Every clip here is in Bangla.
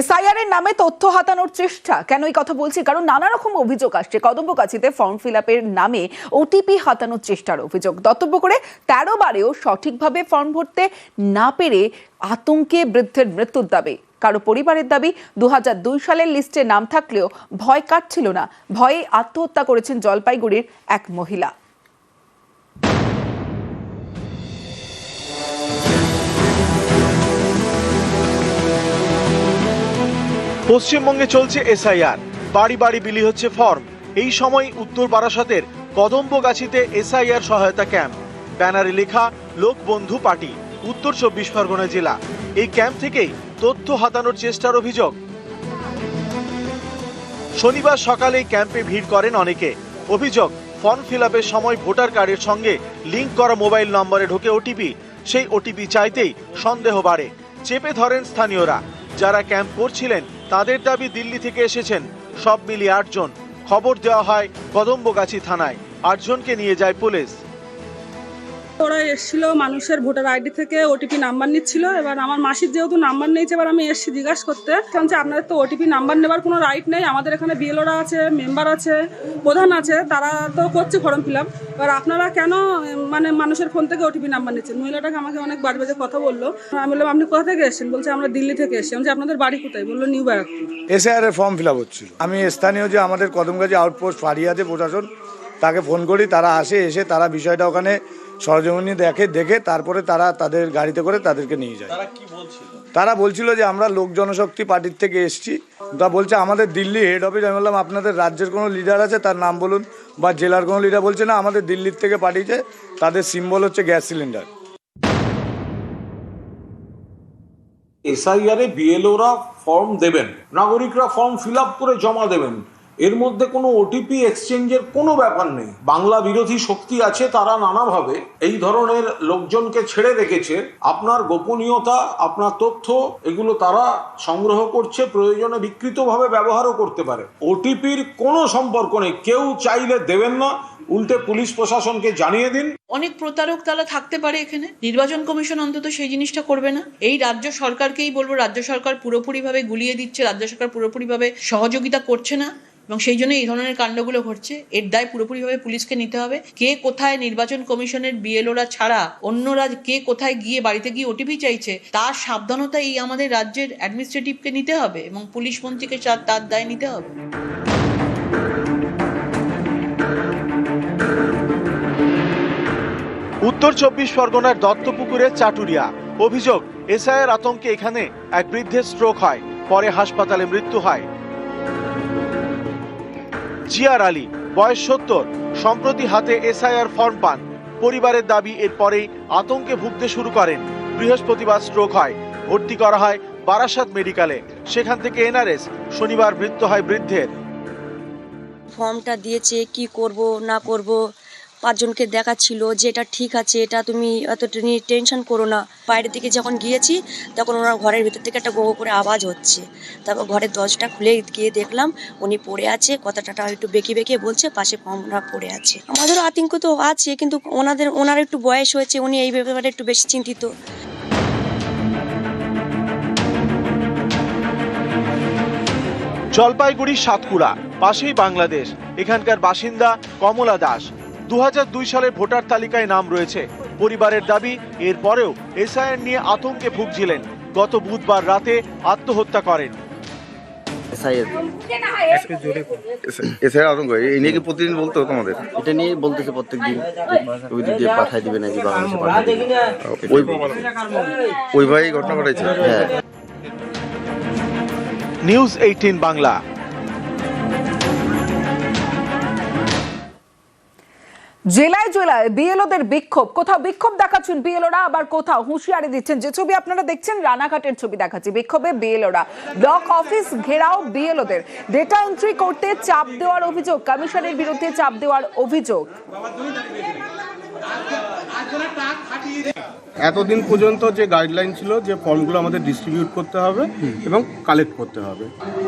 এসআইআর এর নামে তথ্য হাতানোর চেষ্টা। কেন এই কথা বলছি? কারণ নানা রকম অভিযোগ আসছে। কদম্বকাছিতে ফর্ম ফিল আপের নামে ওটিপি হাতানোর চেষ্টার অভিযোগ। দত্তব্য করে তেরো বারেও সঠিকভাবে ফর্ম ভরতে না পেরে আতঙ্কে বৃদ্ধের মৃত্যুর দাবি। কারও পরিবারের দাবি দু হাজার দুই সালের লিস্টে নাম থাকলেও ভয় কাটছিল না। ভয়ে আত্মহত্যা করেছেন জলপাইগুড়ির এক মহিলা। পশ্চিমবঙ্গে চলছে এসআইআর। বাড়ি বাড়ি বিলি হচ্ছে ফর্ম। এই সময় উত্তর বারাসতের কদম্বগাছিতে এসআইআর সহায়তা ক্যাম্প। ব্যানারে লেখা লোকবন্ধু পার্টি উত্তর চব্বিশ পরগনা জেলা। এই ক্যাম্প থেকেই তথ্য হাতানোর চেষ্টার অভিযোগ। শনিবার সকালে ক্যাম্পে ভিড় করেন অনেকে। অভিযোগ, ফর্ম ফিল সময় ভোটার কার্ডের সঙ্গে লিংক করা মোবাইল নম্বরে ঢোকে ওটিপি সেই ওটিপি চাইতেই সন্দেহ বাড়ে। চেপে ধরেন স্থানীয়রা। যারা ক্যাম্প করছিলেন তাদের দাবি দিল্লি থেকে এসেছেন। সব মিলিয়ে আটজন। খবর দেওয়া হয় কদম্বগাছি থানায়। আটজনকে নিয়ে যায় পুলিশ। ওরা এসেছিল মানুষের ভোটার আইডি থেকে ওটিপি নাম্বার নিচ্ছিল। এবার আমার মাসির যেহেতু নাম্বার নিয়েছে এবার আমি এসেছি জিজ্ঞাসা করতে। কারণ যে আপনাদের তো ওটিপি নাম্বার নেবার কোনো রাইট নেই। আমাদের এখানে বিএলওরা আছে মেম্বার আছে প্রধান আছে তারা তো করছে ফর্ম ফিল আপ এবার আপনারা কেন মানে মানুষের ফোন থেকে ওটিপি নাম্বার নিচ্ছেন? মহিলাটাকে আমাকে অনেক বাজে বাজে কথা বলল। আমি বললাম আপনি কোথা থেকে এসেছেন? বলছে আমরা দিল্লি থেকে এসেছি। বলছি, আপনাদের বাড়ি কোথায়? বলল নিউ ব্যারাকপুর এসআইআর এর ফর্ম ফিল আপ হচ্ছিল। আমি স্থানীয় যে আমাদের কদমগাছি আউটপোস্ট ফারিয়াতে প্রশাসন তাকে ফোন করি তারা আসে এসে তারা বিষয়টা ওখানে সরজমিনি দেখে দেখে তারপরে তারা তাদের গাড়িতে করে তাদেরকে নিয়ে যায়। তারা বলছিল? যে আমরা লোক জনশক্তি পার্টির থেকে এসেছি। তা বলছে আমাদের দিল্লি হেড অফিস আমি বললাম আপনাদের রাজ্যের কোনো লিডার আছে? তার নাম বলুন। বা জেলার কোনো লিডার বলছে না আমাদের দিল্লির থেকে পাঠিয়েছে। তাদের সিম্বল হচ্ছে গ্যাস সিলিন্ডার এসআইআরে বিএলওরা ফর্ম দেবেন। নাগরিকরা ফর্ম ফিল আপ করে জমা দেবেন। এর মধ্যে কোনো ওটিপি এক্সচেঞ্জের কোনো ব্যাপার নেই। বাংলা বিরোধী শক্তি আছে, তারা নানাভাবে এই ধরনের লোকজনকে ছেড়ে রেখেছে। আপনার গোপনীয়তা, আপনার তথ্য, এগুলো তারা সংগ্রহ করছে, প্রয়োজনে বিকৃতভাবে ব্যবহারও করতে পারে। ওটিপির কোনো সম্পর্ক নেই। কেউ চাইলে দেবেন না। উল্টে পুলিশ প্রশাসনকে জানিয়ে দিন। অনেক প্রতারক তারা থাকতে পারে এখানে। নির্বাচন কমিশন অন্তত সেই জিনিসটা করবে না। এই রাজ্য সরকারকেই বলব, রাজ্য সরকার পুরোপুরিভাবে গুলিয়ে দিচ্ছে, রাজ্য সরকার পুরোপুরিভাবে সহযোগিতা করছে না। এবং সেই জন্য এই ধরনের কাণ্ডগুলো ঘটছে। এর দায় পুরোপুরিভাবে পুলিশকে নিতে হবে। কে কোথায় নির্বাচন কমিশনের বিএলওরা ছাড়া অন্যরা কে কোথায় গিয়ে বাড়িতে গিয়ে ওটিপি চাইছে, তার সাবধানতা এই আমাদের রাজ্যের অ্যাডমিনিস্ট্রেটিভকে নিতে হবে এবং পুলিশ মন্ত্রীকে তার- দায় নিতে হবে। উত্তর চব্বিশ পরগনার দত্তপুকুরের চাটুরিয়া। অভিযোগ, এসআইয়ের আতঙ্কে এখানে এক বৃদ্ধের স্ট্রোক হয়, পরে হাসপাতালে মৃত্যু হয়। জিয়ার আলী, বয়স সত্তর, সম্প্রতি হাতে এসআইআর ফর্ম পান। পরিবারের দাবি, এরপরেই আতঙ্কে ভুগতে শুরু করেন। বৃহস্পতিবার স্ট্রোক হয়। ভর্তি করা হয় বারাসাত মেডিকেলে। সেখান থেকে এনআরএস শনিবার মৃত্যু হয় বৃদ্ধের। ফর্মটা দিয়েছে, কি করব, না করব পাঁচজনকে দেখাচ্ছিল যে এটা ঠিক আছে, এটা তুমি এতটা নিয়ে টেনশন করো না। বাইরের দিকে যখন গিয়েছি, তখন ওনার ঘরের ভিতর থেকে একটা গো করে আওয়াজ হচ্ছে। তারপর ঘরের দরজাটা খুলে গিয়ে দেখলাম উনি পড়ে আছে, কথাটা একটু বেঁকে বেঁকে বলছে, পাশে ফর্মটা পড়ে আছে। আমাদেরও আতঙ্ক তো আছে, কিন্তু ওনাদের, ওনার একটু বয়স হয়েছে, উনি এই ব্যাপারে একটু বেশি চিন্তিত। জলপাইগুড়ি সাতকুড়া পাশেই বাংলাদেশ। এখানকার বাসিন্দা কমলা দাস। দু সালের ভোটার তালিকায় নাম রয়েছে। পরিবারের দাবি এরপরেও এসআইআর নিয়ে আতঙ্কে ভুগছিলেন। গত বুধবার রাতে আত্মহত্যা করেন। আতঙ্ক এই নিয়ে কি প্রতিদিন বলতো তোমাদের এটা নিয়ে বলতেছে প্রত্যেক দিন ওই দিক দিয়ে পাঠাই দিবে নাকি বাংলাদেশে পাঠাই দিবে। ওই ওই ভাই ঘটনা ঘটাইছে হ্যাঁ। News eighteen Bangla. জেলায় জেলায় বিএলওদের বিক্ষোভ। কোথাও বিক্ষোভ দেখাচ্ছেন বিএলওরা, আবার কোথাও হুঁশিয়ারি দিচ্ছেন। যে ছবি আপনারা দেখছেন, রানাঘাটের ছবি দেখাচ্ছি বিক্ষোভে বিএলওরা। ব্লক অফিস ঘেরাও বিএলওদের। ডেটা এন্ট্রি করতে চাপ দেওয়ার অভিযোগ, কমিশনের বিরুদ্ধে চাপ দেওয়ার অভিযোগ। এতদিন পর্যন্ত যে গাইডলাইন ছিল যে ফর্মগুলো আমাদের ডিস্ট্রিবিউট করতে হবে এবং কালেক্ট করতে হবে।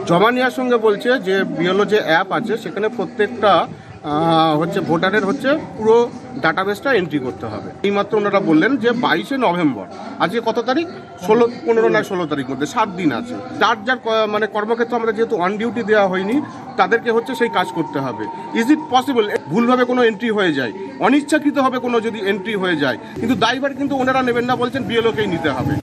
জমা নেওয়ার সঙ্গে বলছে যে বিএলও যে অ্যাপ আছে, সেখানে প্রত্যেকটা হচ্ছে ভোটারের হচ্ছে পুরো ডাটাবেসটা এন্ট্রি করতে হবে। এইমাত্র ওনারা বললেন যে বাইশে নভেম্বর, আজকে কত তারিখ? ষোলো, পনেরো না ষোলো তারিখ মধ্যে, সাত দিন আছে। যার যার মানে কর্মক্ষেত্র আমাদের যেহেতু অন ডিউটি দেওয়া হয়নি, তাদেরকে হচ্ছে সেই কাজ করতে হবে। ইজ ইট পসিবল ভুলভাবে কোনো এন্ট্রি হয়ে যায়। অনিচ্ছাকৃতভাবে কোনো যদি এন্ট্রি হয়ে যায়, কিন্তু দায়ভার কিন্তু ওনারা নেবেন না, বলছেন বিএলওকেই নিতে হবে।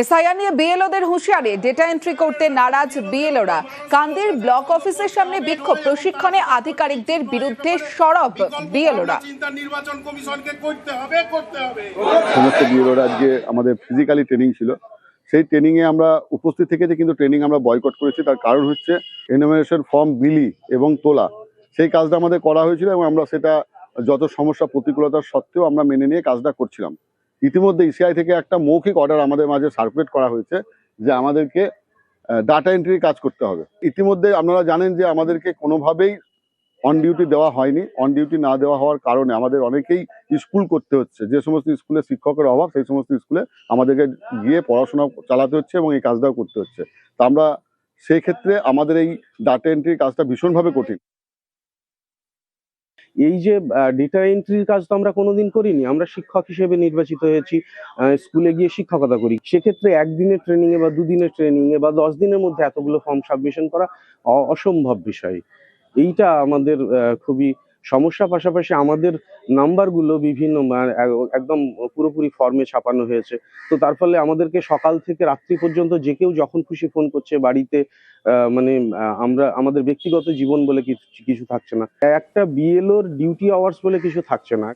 এসআইআর নিয়ে বিএলওদের হুঁশিয়ারি। ডেটা এন্ট্রি করতে নারাজ বিএলওরা। কান্দির ব্লক অফিসের সামনে বিক্ষোভ। প্রশিক্ষণে আধিকারিকদের বিরুদ্ধে সরব বিএলওরা। নির্বাচন কমিশনকে করতে হবে করতে হবে। সমস্ত বিএলওরা আজকে আমাদের ফিজিক্যালি ট্রেনিং ছিল। সেই ট্রেনিংয়ে আমরা উপস্থিত থেকে যে কিন্তু ট্রেনিং আমরা বয়কট করেছি। তার কারণ হচ্ছে এনোমিনেশন ফর্ম বিলি এবং তোলা। সেই কাজটা আমাদের করা হয়েছিল এবং আমরা সেটা যত সমস্যা প্রতিকূলতার সত্ত্বেও আমরা মেনে নিয়ে কাজটা করছিলাম। ইতিমধ্যে ইসিআই থেকে একটা মৌখিক অর্ডার আমাদের মাঝে সার্কুলেট করা হয়েছে যে আমাদেরকে ডাটা এন্ট্রির কাজ করতে হবে। ইতিমধ্যে আপনারা জানেন যে আমাদেরকে কোনোভাবেই অন ডিউটি দেওয়া হয়নি। অন ডিউটি না দেওয়া হওয়ার কারণে আমাদের অনেকেই স্কুল করতে হচ্ছে। যে সমস্ত স্কুলে শিক্ষকের অভাব, সেই সমস্ত স্কুলে আমাদেরকে গিয়ে পড়াশোনা চালাতে হচ্ছে এবং এই কাজটাও করতে হচ্ছে। তা আমরা সেই ক্ষেত্রে আমাদের এই ডাটা এন্ট্রির কাজটা ভীষণভাবে কঠিন। এই যে ডেটা এন্ট্রির কাজ তো আমরা কোনোদিন করিনি। আমরা শিক্ষক হিসেবে নির্বাচিত হয়েছি স্কুলে গিয়ে শিক্ষকতা করি। সেক্ষেত্রে একদিনের ট্রেনিংয়ে বা দুদিনের ট্রেনিংয়ে বা দশ দিনের মধ্যে এতগুলো ফর্ম সাবমিশন করা অসম্ভব বিষয়। এইটা আমাদের খুবই সমস্যা পাশাপাশি আমাদের নাম্বারগুলো বিভিন্ন মানে একদম পুরোপুরি ফর্মে ছাপানো হয়েছে। তো তার ফলে আমাদেরকে সকাল থেকে রাত্রি পর্যন্ত যে কেউ যখন খুশি ফোন করছে, বাড়িতে মানে আমরা, আমাদের ব্যক্তিগত জীবন বলে কিছু কিছু থাকছে না। একটা বিএলওর ডিউটি আওয়ার্স বলে কিছু থাকছে না।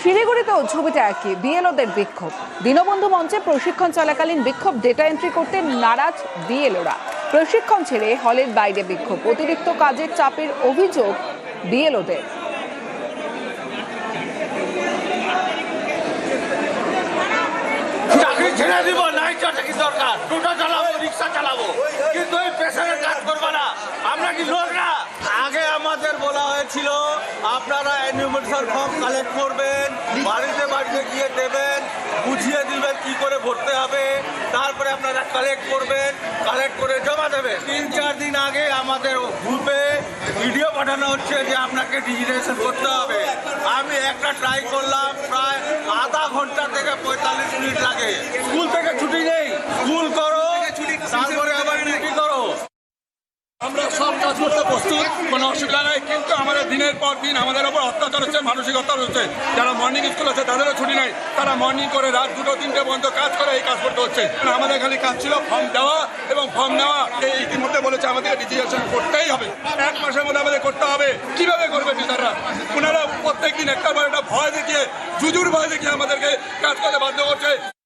শিলিগুড়িতেও ছবিটা একই বিএলওদের বিক্ষোভ। দীনবন্ধু মঞ্চে প্রশিক্ষণ চলাকালীন বিক্ষোভ ডেটা এন্ট্রি করতে নারাজ বিএলওরা প্রশিক্ষণ ছেড়ে হলের বাইরে বিক্ষোভ। অতিরিক্ত কাজের চাপের অভিযোগ বিএলওদের। চাকরি ছেড়ে দিব নাই চাকরি দরকার? টোটো চালাবো রিক্সা চালাবো। কিন্তু এই পেশারের কাজ করব না। আমরা কি লোক না? আগে আমাদের বলা হয়েছিল আপনারা অ্যানিমেশন ফর্ম কালেক্ট করবেন বাড়িতে বাড়িতে গিয়ে দেবেন বুঝিয়ে দিবেন কি করে ভরতে হবে। তারপরে আপনারা কালেক্ট করবেন কালেক্ট করে জমা দেবেন। তিন, চার দিন আগে আমাদের গ্রুপে ভিডিও পাঠানো হচ্ছে যে আপনাকে ডিজিটেশন করতে হবে। আমি একটা ট্রাই করলাম, প্রায় আধা ঘণ্টা থেকে পঁয়তাল্লিশ মিনিট লাগে। স্কুল থেকে ছুটি নেই স্কুল করো তারপরে আবার ডিউটি করো আমরা সব কাজ করতে প্রস্তুত কোনো অসুবিধা নেই, কিন্তু আমাদের দিনের পর দিন আমাদের ওপর অত্যাচার হচ্ছে মানসিক অত্যাচার হচ্ছে। যারা মর্নিং স্কুল আছে, তাদেরও ছুটি নেই। তারা মর্নিং করে রাত দুটো, তিনটে পর্যন্ত কাজ করে এই কাজ করতে হচ্ছে। আমাদের খালি কাজ ছিল ফর্ম দেওয়া এবং ফর্ম নেওয়া। এই ইতিমধ্যে বলেছে আমাদের রেজিস্ট্রেশন করতেই হবে। এক মাসের মধ্যে আমাদের করতে হবে। কীভাবে করবে টিচাররা ওনারা প্রত্যেক দিন একটা পর একটা ভয় দেখিয়ে, জুজুর ভয় দেখিয়ে আমাদেরকে কাজ করতে বাধ্য করছে।